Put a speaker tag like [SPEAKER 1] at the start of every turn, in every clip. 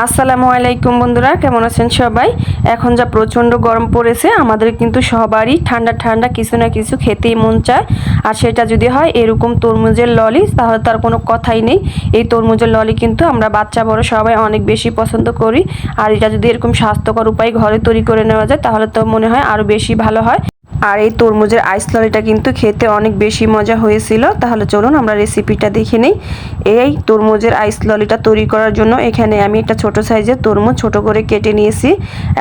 [SPEAKER 1] আসসালামু আলাইকুম বন্ধুরা, কেমন আছেন সবাই? এখন যা প্রচণ্ড গরম পড়েছে, আমাদের কিন্তু সবারই ঠান্ডা ঠান্ডা কিছু না কিছু খেতেই মন চায়। আর সেটা যদি হয় এরকম তরমুজের ললি, তাহলে তার কোনো কথাই নেই। এই তরমুজের ললি কিন্তু আমরা বাচ্চা বড় সবাই অনেক বেশি পছন্দ করি। আর এটা যদি এরকম স্বাস্থ্যকর উপায় ঘরে তৈরি করে নেওয়া যায়, তাহলে তো মনে হয় আরও বেশি ভালো হয়। আর এই তরমুজের আইস ললিটা কিন্তু খেতে অনেক বেশি মজা হয়েছিল। তাহলে চলুন আমরা রেসিপিটা দেখে নিই। এই তরমুজের আইস ললিটা তৈরি করার জন্য এখানে আমি একটা ছোট সাইজের তরমুজ ছোট করে কেটে নিয়েছি।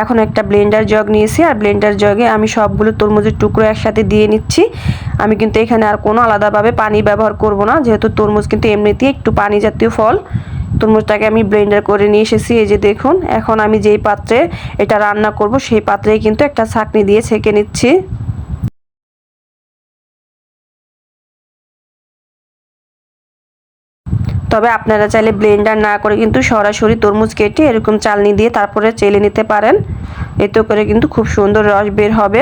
[SPEAKER 1] এখন একটা ব্লেন্ডার জগ নিয়েছি আর ব্লেন্ডার জগে আমি সবগুলো তরমুজের টুকরো একসাথে দিয়ে নিচ্ছি। আমি কিন্তু এখানে আর কোনো আলাদাভাবে পানি ব্যবহার করব না, যেহেতু তরমুজ কিন্তু এমনিতেই একটু পানি জাতীয় ফল। তরমুজটাকে আমি ব্লেন্ডার করে নিয়ে এসেছি, এই যে দেখুন। এখন আমি যেই পাত্রে এটা রান্না করব, সেই পাত্রেই কিন্তু একটা ছাকনি দিয়ে ছেঁকে নিচ্ছি। তবে আপনারা চাইলে ব্লেন্ডার না করে কিন্তু সরাসরি তরমুজ কেটে এরকম চালনি দিয়ে তারপরে চেলে নিতে পারেন। এতে করে কিন্তু খুব সুন্দর রস বের হবে।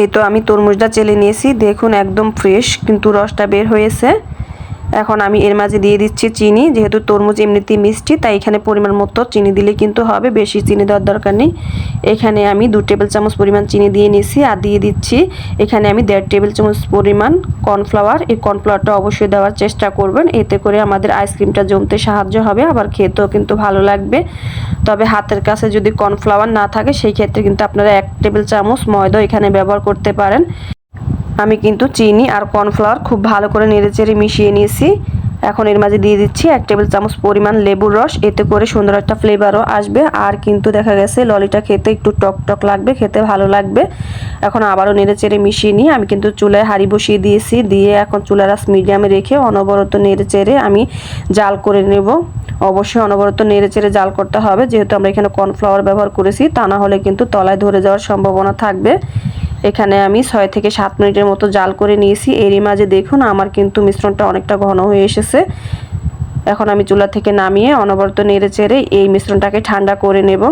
[SPEAKER 1] এই তো আমি তরমুজটা চেলে নিয়েছি। দেখুন, একদম ফ্রেশ কিন্তু রসটা বের হয়েছে। এখন আমি এর মাঝে দিয়ে দিচ্ছি চিনি, যেহেতু তরমুজ এমনিতেই মিষ্টি, তাই এখানে পরিমাণ মতো চিনি দিলে কিন্তু হবে, বেশি চিনি দেওয়ার দরকার নেই। এখানে আমি দু টেবিল চামচ পরিমাণ চিনি দিয়ে নিয়েছি আর দিয়ে দিচ্ছি, এখানে আমি দেড় টেবিল চামচ পরিমাণ কর্নফ্লাওয়ার, এই কর্নফ্লাওয়ারটা অবশ্যই দেওয়ার চেষ্টা করবেন, এতে করে আমাদের আইসক্রিমটা জমতে সাহায্য হবে, আবার খেতেও কিন্তু ভালো লাগবে। তবে হাতের কাছে যদি কর্নফ্লাওয়ার না থাকে, সেই ক্ষেত্রে কিন্তু আপনারা এক টেবিল চামচ ময়দা এখানে ব্যবহার করতে পারেন। আমি কিন্তু চিনি আর কর্নফ্লাওয়ার খুব ভালো করে নেড়েচেড়ে মিশিয়ে নিয়েছি। এখন এর মাঝে দিয়ে দিচ্ছি এক টেবিল চামচ পরিমাণ লেবুর রস। এতে করে সুন্দর একটা ফ্লেভারও আসবে। আর কিন্তু দেখা গেছে, ললিটা খেতে একটু টক টক লাগবে, খেতে ভালো লাগবে। এখন আবারও নেড়ে চেড়ে মিশিয়ে নিয়ে আমি কিন্তু চুলায় হাঁড়ি বসিয়ে দিয়েছি। দিয়ে এখন চুলার আস মিডিয়ামে রেখে অনবরত নেড়ে চেড়ে আমি জাল করে নেব। অবশ্যই অনবরত নেড়ে চেড়ে জাল করতে হবে। যেহেতু আমরা এখানে কর্নফ্লাওয়ার ব্যবহার করেছি, তা না হলে কিন্তু তলায় ধরে যাওয়ার সম্ভাবনা থাকবে। এখানে আমি ছয় থেকে সাত মিনিটের মতো জাল করে নিয়েছি। এরই মাঝে দেখুন আমার কিন্তু মিশ্রণটা অনেকটা ঘন হয়ে এসেছে। এখন আমি চুলা থেকে নামিয়ে অনবরত নেড়ে চেড়ে এই মিশ্রণটাকে ঠান্ডা করে নেব।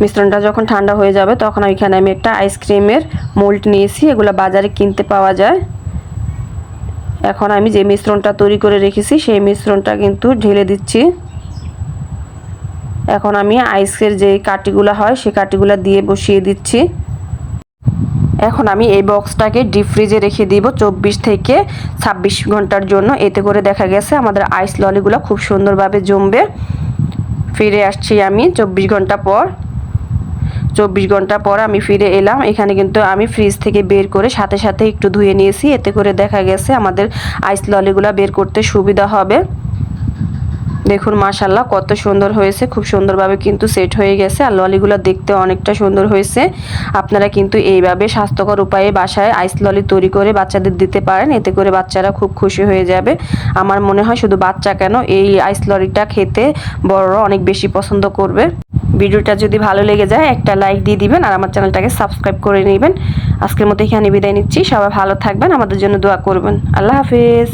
[SPEAKER 1] মিশ্রণটা যখন ঠান্ডা হয়ে যাবে, তখন এখানে আমি একটা আইসক্রিমের মোল্ড নিয়েছি। এগুলো বাজারে কিনতে পাওয়া যায়। এখন আমি যে মিশ্রণটা তৈরি করে রেখেছি, সেই মিশ্রণটা কিন্তু ঢেলে দিচ্ছি। এখন আমি আইসের যে কাটিগুলো হয় সে কাটিগুলো দিয়ে বসিয়ে দিচ্ছি। এখন আমি এই বক্সটাকে ডিপ ফ্রিজে রেখে দিব চব্বিশ থেকে ছাব্বিশ ঘণ্টার জন্য। এতে করে দেখা গেছে আমাদের আইস ললিগুলো খুব সুন্দরভাবে জমবে। ফিরে আসছি আমি চব্বিশ ঘণ্টা পর। চব্বিশ ঘণ্টা পর আমি ফিরে এলাম। এখানে কিন্তু আমি ফ্রিজ থেকে বের করে সাথে সাথে একটু ধুয়ে নিয়েছি। এতে করে দেখা গেছে আমাদের আইস ললিগুলো বের করতে সুবিধা হবে। দেখুন মাশাল্লাহ কত সুন্দর হয়েছে। খুব সুন্দরভাবে কিন্তু সেট হয়ে গেছে। আর ললিগুলো দেখতে অনেকটা সুন্দর হয়েছে। আপনারা কিন্তু এইভাবে স্বাস্থ্যকর উপায়ে বাসায় আইস ললি তৈরি করে বাচ্চাদের দিতে পারেন। এতে করে বাচ্চারা খুব খুশি হয়ে যাবে। আমার মনে হয় শুধু বাচ্চা কেন, এই আইস ললিটা খেতে বড়রা অনেক বেশি পছন্দ করবে। ভিডিওটা যদি ভালো লেগে যায়, একটা লাইক দিয়ে দিবেন আর আমার চ্যানেলটাকে সাবস্ক্রাইব করে নেবেন। আজকের মতো এখানে বিদায় নিচ্ছি। সবাই ভালো থাকবেন, আমাদের জন্য দোয়া করবেন। আল্লাহ হাফিজ।